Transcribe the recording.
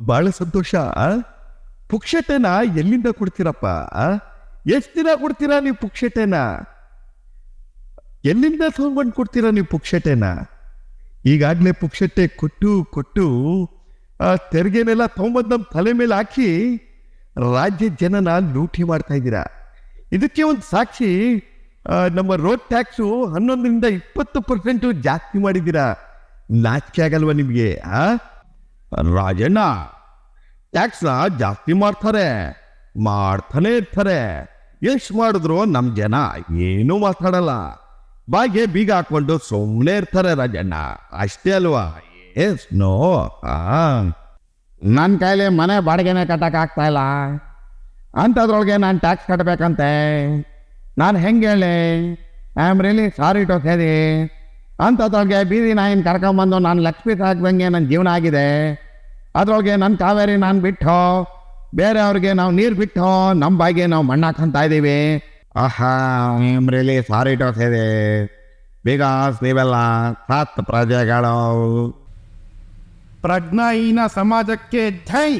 ಬಹಳ ಸಂತೋಷ, ಆ? ಪುಕ್ಷಟೆನ ಎಲ್ಲಿಂದ ಕೊಡ್ತೀರಪ್ಪ ಎಷ್ಟು ದಿನ ಕೊಡ್ತೀರಾ ನೀವು ಪುಕ್ಷಟೆನ? ಎಲ್ಲಿಂದ ತಗೊಂಡ್ಬಂದು ಕೊಡ್ತೀರಾ ನೀವು ಪುಕ್ಷಟೆನ? ಈಗಾಗಲೇ ಪುಕ್ಷಟೆ ಕೊಟ್ಟು ಕೊಟ್ಟು, ಆ ತೆರಿಗೆನೆಲ್ಲ ತೊಗೊಂಬಂದು ನಮ್ಮ ತಲೆ ಮೇಲೆ ಹಾಕಿ ರಾಜ್ಯ ಜನನ ಲೂಟಿ ಮಾಡ್ತಾ ಇದ್ದೀರಾ? ಇದಕ್ಕೆ ಒಂದು ಸಾಕ್ಷಿ ನಮ್ಮ ರೋಡ್ ಟ್ಯಾಕ್ಸು ಹನ್ನೊಂದರಿಂದ ಇಪ್ಪತ್ತು ಪರ್ಸೆಂಟು ಜಾಸ್ತಿ ಮಾಡಿದ್ದೀರಾ? ನಾಚಿಕೆ ಆಗಲ್ವ ನಿಮಗೆ, ಆ? ರಾಜಣ್ಣ ಟ್ಯಾಕ್ಸ್ನ ಜಾಸ್ತಿ ಮಾಡ್ತಾರೆ? ಮಾಡ್ತಾನೆ ಇರ್ತಾರೆ. ಎಷ್ಟು ಮಾಡಿದ್ರು ನಮ್ಮ ಜನ ಏನೂ ಮಾತಾಡಲ್ಲ. ಬಾಗೆ ಬೀಗ ಹಾಕೊಂಡು ಸುಮ್ಮನೆ ಇರ್ತಾರೆ ರಾಜಣ್ಣ. ಅಷ್ಟೇ ಅಲ್ವಾ? ಎಸ್, ನೋ ನನ್ನ ಕೈಲಿ ಮನೆ ಬಾಡಿಗೆನೇ ಆಗ್ತಾ ಇಲ್ಲ. ಅಂಥದ್ರೊಳಗೆ ನಾನು ಟ್ಯಾಕ್ಸ್ ಕಟ್ಟಬೇಕಂತೆ ನಾನು ಹೆಂಗೆ ಹೇಳಿ? I am really sorry to say ಅಂಥದ್ರೊಳಗೆ ಬೀದಿ ನಾಯಿನ ಕರ್ಕೊಂಬಂದು ನಾನು ಲಕ್ಷ್ಮಿ ಸಾಕ್ದಂಗೆ ನನ್ನ ಜೀವನ ಆಗಿದೆ. ಅದ್ರೊಳಗೆ ನನ್ನ ಕಾವೇರಿ ನಾನು ಬಿಟ್ಟು, ಬೇರೆಯವ್ರಿಗೆ ನಾವು ನೀರು ಬಿಟ್ಟು ನಮ್ಮ ಬಾಯಿಗೆ ನಾವು ಮಣ್ಣು ಹಾಕೊಂತ ಇದ್ದೀವಿ ಆಹಾ I am sorry to say because ನೀವೆಲ್ಲ ಸಾತ್ ಪ್ರಜೆಗಳು. ಪ್ರಜ್ಞಾಹೀನ ಸಮಾಜಕ್ಕೆ ಜೈ